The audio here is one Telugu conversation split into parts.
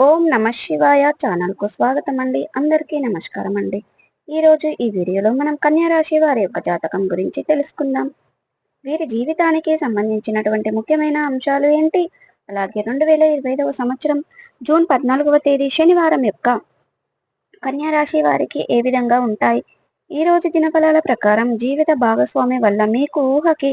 ఓం నమ శివాయ ఛానల్కు స్వాగతం అండి అందరికీ నమస్కారం అండి ఈరోజు ఈ వీడియోలో మనం కన్యా రాశి వారి యొక్క జాతకం గురించి తెలుసుకుందాం. వీరి జీవితానికి సంబంధించినటువంటి ముఖ్యమైన అంశాలు ఏంటి? అలాగే రెండు వేల ఇరవై ఐదవ సంవత్సరం జూన్ పద్నాలుగవ తేదీ శనివారం యొక్క కన్యా రాశి వారికి ఏ విధంగా ఉంటాయి? ఈ రోజు దినఫలాల ప్రకారం జీవిత భాగస్వామి వల్ల మీకు ఊహకి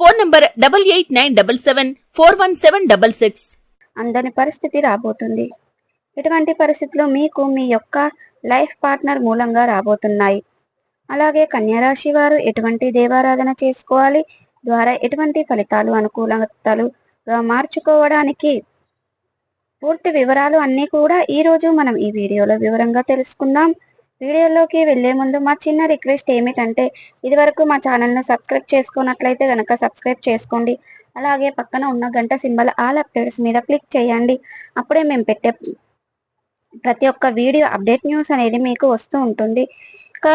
Phone number double eight nine double seven four one seven double six. అందని పరిస్థితి రాబోతుంది. ఇటువంటి పరిస్థితులు మీకు మీ యొక్క లైఫ్ పార్ట్నర్ మూలంగా రాబోతున్నాయి. అలాగే కన్యారాశి వారు ఎటువంటి దేవారాధన చేసుకోవాలి? ద్వారా ఎటువంటి ఫలితాలు అనుకూలతలుగా మార్చుకోవడానికి పూర్తి వివరాలు అన్నీ కూడా ఈరోజు మనం ఈ వీడియోలో వివరంగా తెలుసుకుందాం. వీడియోలోకి వెళ్ళే ముందు మా చిన్న రిక్వెస్ట్ ఏమిటంటే ఇదివరకు మా ఛానల్ను సబ్స్క్రైబ్ చేసుకున్నట్లయితే కనుక సబ్స్క్రైబ్ చేసుకోండి. అలాగే పక్కన ఉన్న గంట సింబల్ ఆల్ అప్డేట్స్ మీద క్లిక్ చేయండి. అప్పుడే మేము పెట్టే ప్రతి ఒక్క వీడియో అప్డేట్ న్యూస్ అనేది మీకు వస్తూ ఉంటుంది. ఇక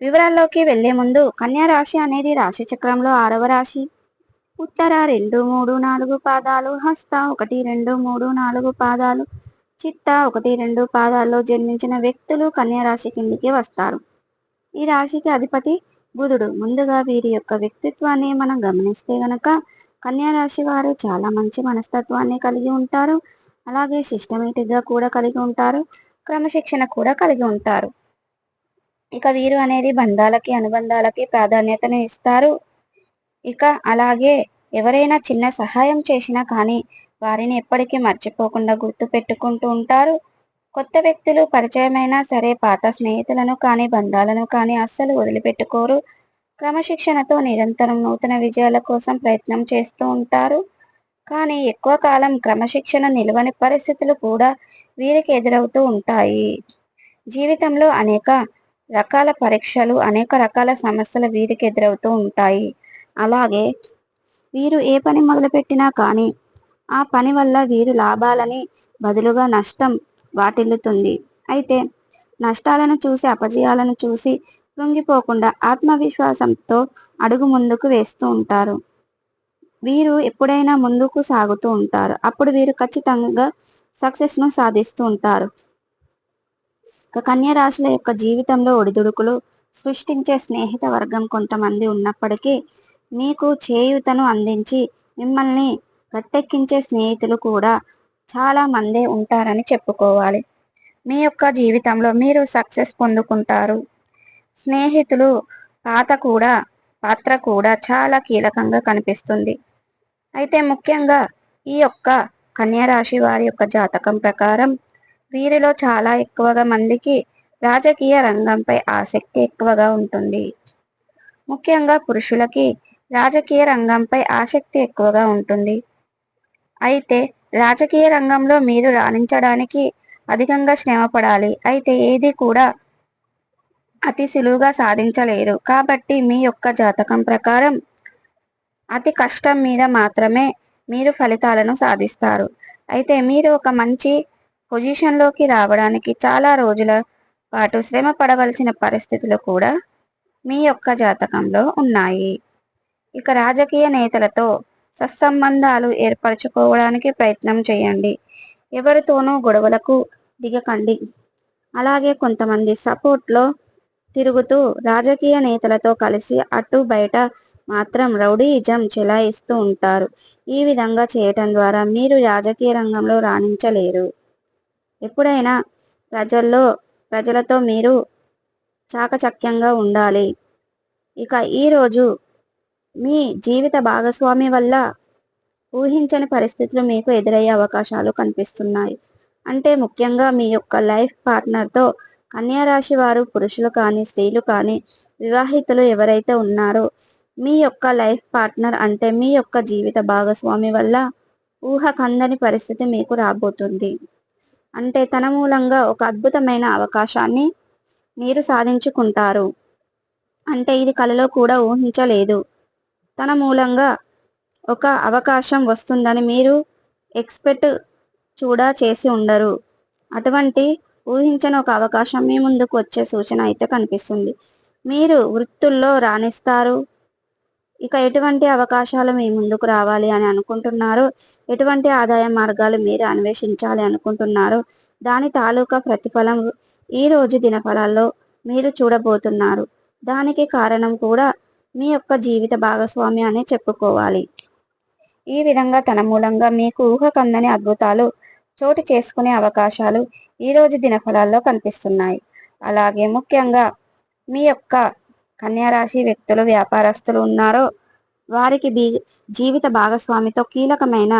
వివరాల్లోకి వెళ్ళే ముందు కన్యా రాశి అనేది రాశి చక్రంలో ఆరవ రాశి. ఉత్తర రెండు మూడు నాలుగు పాదాలు హస్త ఒకటి రెండు మూడు నాలుగు పాదాలు చిత్త ఒకటి రెండు పాదాల్లో జన్మించిన వ్యక్తులు కన్యా రాశి కిందికి వస్తారు. ఈ రాశికి అధిపతి బుధుడు. ముందుగా వీరి యొక్క వ్యక్తిత్వాన్ని మనం గమనిస్తే గనక కన్యా రాశి వారు చాలా మంచి మనస్తత్వాన్ని కలిగి ఉంటారు. అలాగే సిస్టమేటిక్గా కూడా కలిగి ఉంటారు. క్రమశిక్షణ కూడా కలిగి ఉంటారు. ఇక వీరు అనేది బంధాలకి అనుబంధాలకి ప్రాధాన్యతను ఇస్తారు. ఇక అలాగే ఎవరైనా చిన్న సహాయం చేసినా కానీ వారిని ఎప్పటికీ మర్చిపోకుండా గుర్తు పెట్టుకుంటూ ఉంటారు. కొత్త వ్యక్తులు పరిచయమైనా సరే పాత స్నేహితులను కానీ బంధాలను కానీ అస్సలు వదిలిపెట్టుకోరు. క్రమశిక్షణతో నిరంతరం నూతన విజయాల కోసం ప్రయత్నం చేస్తూ ఉంటారు. కానీ ఎక్కువ కాలం క్రమశిక్షణ నిలవని పరిస్థితులు కూడా వీరికి ఎదురవుతూ ఉంటాయి. జీవితంలో అనేక రకాల పరీక్షలు అనేక రకాల సమస్యలు వీరికి ఎదురవుతూ ఉంటాయి. అలాగే వీరు ఏ పని మొదలుపెట్టినా కానీ ఆ పని వల్ల వీరు లాభాలని బదులుగా నష్టం వాటిల్లుతుంది. అయితే నష్టాలను చూసి అపజయాలను చూసి కృంగిపోకుండా ఆత్మవిశ్వాసంతో అడుగు ముందుకు వేస్తూ ఉంటారు. వీరు ఎప్పుడైనా ముందుకు సాగుతూ ఉంటారు. అప్పుడు వీరు ఖచ్చితంగా సక్సెస్ను సాధిస్తూ ఉంటారు. కన్య రాశుల యొక్క జీవితంలో ఒడిదుడుకులు సృష్టించే స్నేహిత వర్గం కొంతమంది ఉన్నప్పటికీ మీకు చేయూతను అందించి మిమ్మల్ని గట్టెక్కించే స్నేహితులు కూడా చాలా మందే ఉంటారని చెప్పుకోవాలి. మీ యొక్క జీవితంలో మీరు సక్సెస్ పొందుకుంటారు. స్నేహితులు పాత కూడా పాత్ర కూడా చాలా కీలకంగా కనిపిస్తుంది. అయితే ముఖ్యంగా ఈ యొక్క కన్యారాశి వారి యొక్క జాతకం ప్రకారం వీరిలో చాలా ఎక్కువగా మందికి రాజకీయ రంగంపై ఆసక్తి ఎక్కువగా ఉంటుంది. ముఖ్యంగా పురుషులకి రాజకీయ రంగంపై ఆసక్తి ఎక్కువగా ఉంటుంది. అయితే రాజకీయ రంగంలో మీరు రాణించడానికి అధికంగా శ్రమ పడాలి అయితే ఏది కూడా అతి సులువుగా సాధించలేరు. కాబట్టి మీ యొక్క జాతకం ప్రకారం అతి కష్టం మీద మాత్రమే మీరు ఫలితాలను సాధిస్తారు. అయితే మీరు ఒక మంచి పొజిషన్లోకి రావడానికి చాలా రోజుల పాటు శ్రమ పడవలసిన పరిస్థితులు కూడా మీ యొక్క జాతకంలో ఉన్నాయి. ఇక రాజకీయ నేతలతో సత్సంబంధాలు ఏర్పరచుకోవడానికి ప్రయత్నం చేయండి. ఎవరితోనూ గొడవలకు దిగకండి. అలాగే కొంతమంది సపోర్ట్లో తిరుగుతూ రాజకీయ నేతలతో కలిసి అటు బయట మాత్రం రౌడీయిజం చెలాయిస్తూ ఉంటారు. ఈ విధంగా చేయటం ద్వారా మీరు రాజకీయ రంగంలో రాణించలేరు. ఎప్పుడైనా ప్రజల్లో ప్రజలతో మీరు చాకచక్యంగా ఉండాలి. ఇక ఈరోజు మీ జీవిత భాగస్వామి వల్ల ఊహించని పరిస్థితులు మీకు ఎదురయ్యే అవకాశాలు కనిపిస్తున్నాయి. అంటే ముఖ్యంగా మీ యొక్క లైఫ్ పార్ట్నర్తో కన్యారాశి వారు పురుషులు కానీ స్త్రీలు కానీ వివాహితులు ఎవరైతే ఉన్నారో మీ యొక్క లైఫ్ పార్ట్నర్ అంటే మీ యొక్క జీవిత భాగస్వామి వల్ల ఊహ కందని పరిస్థితి మీకు రాబోతుంది. అంటే తన మూలంగా ఒక అద్భుతమైన అవకాశాన్ని మీరు సాధించుకుంటారు. అంటే ఇది కలలో కూడా ఊహించలేదు. తన మూలంగా ఒక అవకాశం వస్తుందని మీరు ఎక్స్పెక్ట్ చూడా చేసి ఉండరు. అటువంటి ఊహించని ఒక అవకాశం మీ ముందుకు వచ్చే సూచన అయితే కనిపిస్తుంది. మీరు వృత్తుల్లో రాణిస్తారు. ఇక ఎటువంటి అవకాశాలు మీ ముందుకు రావాలి అని అనుకుంటున్నారు? ఎటువంటి ఆదాయ మార్గాలు మీరు అన్వేషించాలి అనుకుంటున్నారు? దాని తాలూకా ప్రతిఫలం ఈ రోజు దినఫలాల్లో మీరు చూడబోతున్నారు. దానికి కారణం కూడా మీ యొక్క జీవిత భాగస్వామి అనే చెప్పుకోవాలి. ఈ విధంగా తన మూలంగా మీకు ఊహకందని అద్భుతాలు చోటు చేసుకునే అవకాశాలు ఈ రోజు దినఫలాల్లో కనిపిస్తున్నాయి. అలాగే ముఖ్యంగా మీ యొక్క కన్యారాశి వ్యక్తులు వ్యాపారస్తులు ఉన్నారో వారికి బీ జీవిత భాగస్వామితో కీలకమైన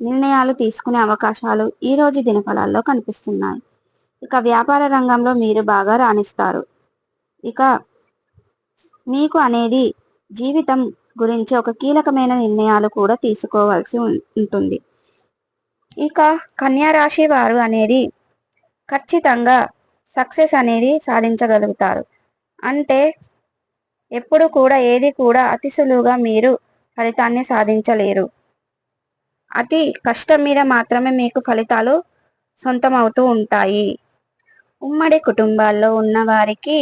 నిర్ణయాలు తీసుకునే అవకాశాలు ఈ రోజు దినఫలాల్లో కనిపిస్తున్నాయి. ఇక వ్యాపార రంగంలో మీరు బాగా రాణిస్తారు. ఇక మీకు అనేది జీవితం గురించి ఒక కీలకమైన నిర్ణయాలు కూడా తీసుకోవాల్సి ఉంటుంది. ఇక కన్యా రాశి వారు అనేది ఖచ్చితంగా సక్సెస్ అనేది సాధించగలుగుతారు. అంటే ఎప్పుడు కూడా ఏది కూడా అతి సులువుగా మీరు ఫలితాన్ని సాధించలేరు. అతి కష్టం మీద మాత్రమే మీకు ఫలితాలు సొంతమవుతూ ఉంటాయి. ఉమ్మడి కుటుంబాల్లో ఉన్న వారికి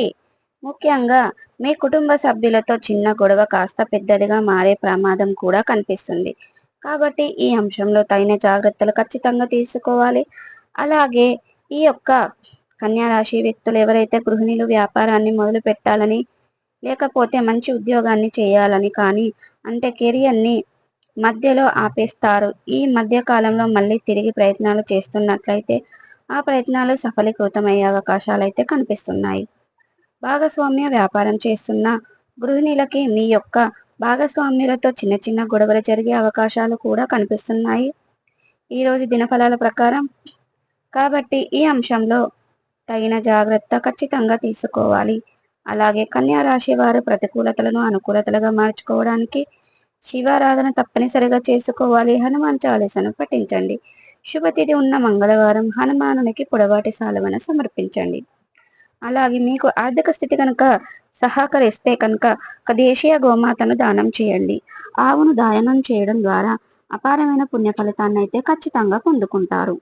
ముఖ్యంగా మీ కుటుంబ సభ్యులతో చిన్న గొడవ కాస్త పెద్దదిగా మారే ప్రమాదం కూడా కనిపిస్తుంది. కాబట్టి ఈ అంశంలో తగిన జాగ్రత్తలు ఖచ్చితంగా తీసుకోవాలి. అలాగే ఈ యొక్క కన్యారాశి వ్యక్తులు ఎవరైతే గృహిణులు వ్యాపారాన్ని మొదలు పెట్టాలని లేకపోతే మంచి ఉద్యోగాన్ని చేయాలని కానీ అంటే కెరియర్ని మధ్యలో ఆపేస్తారు. ఈ మధ్య కాలంలో మళ్ళీ తిరిగి ప్రయత్నాలు చేస్తున్నట్లయితే ఆ ప్రయత్నాలు సఫలీకృతమయ్యే అవకాశాలు అయితే కనిపిస్తున్నాయి. భాగస్వామ్య వ్యాపారం చేస్తున్న గృహిణులకి మీ యొక్క భాగస్వామ్యులతో చిన్న చిన్న గొడవలు జరిగే అవకాశాలు కూడా కనిపిస్తున్నాయి. ఈరోజు దినఫలాల ప్రకారం కాబట్టి ఈ అంశంలో తగిన జాగ్రత్త ఖచ్చితంగా తీసుకోవాలి. అలాగే కన్యా రాశి వారు ప్రతికూలతలను అనుకూలతలుగా మార్చుకోవడానికి శివారాధన తప్పనిసరిగా చేసుకోవాలి. హనుమాన్ చాలీసను పఠించండి. శుభతిథి ఉన్న మంగళవారం హనుమానునికి పొడవాటి సాలవన సమర్పించండి. అలాగే మీకు ఆర్థిక స్థితి కనుక సహకరిస్తే కనుక ఒక దేశీయ గోమాతను దానం చేయండి. ఆవును దానం చేయడం ద్వారా అపారమైన పుణ్య ఫలితాన్ని అయితే ఖచ్చితంగా పొందుకుంటారు.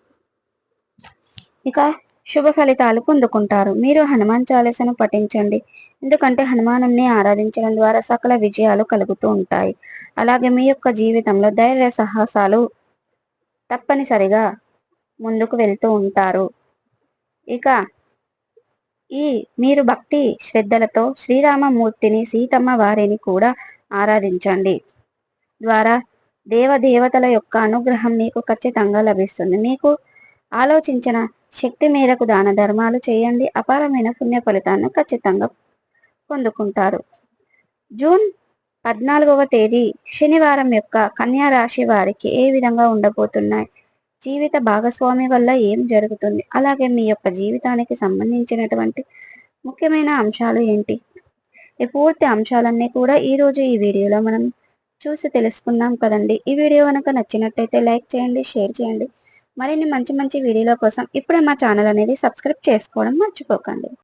ఇక శుభ ఫలితాలు పొందుకుంటారు. మీరు హనుమాన్ చాలీసను పఠించండి. ఎందుకంటే హనుమానుని ఆరాధించడం ద్వారా సకల విజయాలు కలుగుతూ ఉంటాయి. అలాగే మీ యొక్క జీవితంలో ధైర్య సాహసాలు తప్పనిసరిగా ముందుకు వెళ్తూ ఉంటారు. ఇక ఈ మీరు భక్తి శ్రద్ధలతో శ్రీరామమూర్తిని సీతమ్మ వారిని కూడా ఆరాధించండి. ద్వారా దేవదేవతల యొక్క అనుగ్రహం మీకు ఖచ్చితంగా లభిస్తుంది. మీకు ఆలోచించిన శక్తి మేరకు దాన ధర్మాలు చేయండి. అపారమైన పుణ్య ఫలితాన్ని ఖచ్చితంగా పొందుకుంటారు. జూన్ పద్నాలుగవ తేదీ శనివారం యొక్క కన్యా రాశి వారికి ఏ విధంగా ఉండబోతున్నాయి? జీవిత భాగస్వామి వల్ల ఏం జరుగుతుంది? అలాగే మీ యొక్క జీవితానికి సంబంధించినటువంటి ముఖ్యమైన అంశాలు ఏంటి? ఈ పూర్తి అంశాలన్నీ కూడా ఈరోజు ఈ వీడియోలో మనం చూసి తెలుసుకున్నాం కదండి. ఈ వీడియో కనుక నచ్చినట్టయితే లైక్ చేయండి షేర్ చేయండి. మరిన్ని మంచి మంచి వీడియోల కోసం ఇప్పుడే మా ఛానల్ అనేది సబ్స్క్రైబ్ చేసుకోవడం మర్చిపోకండి.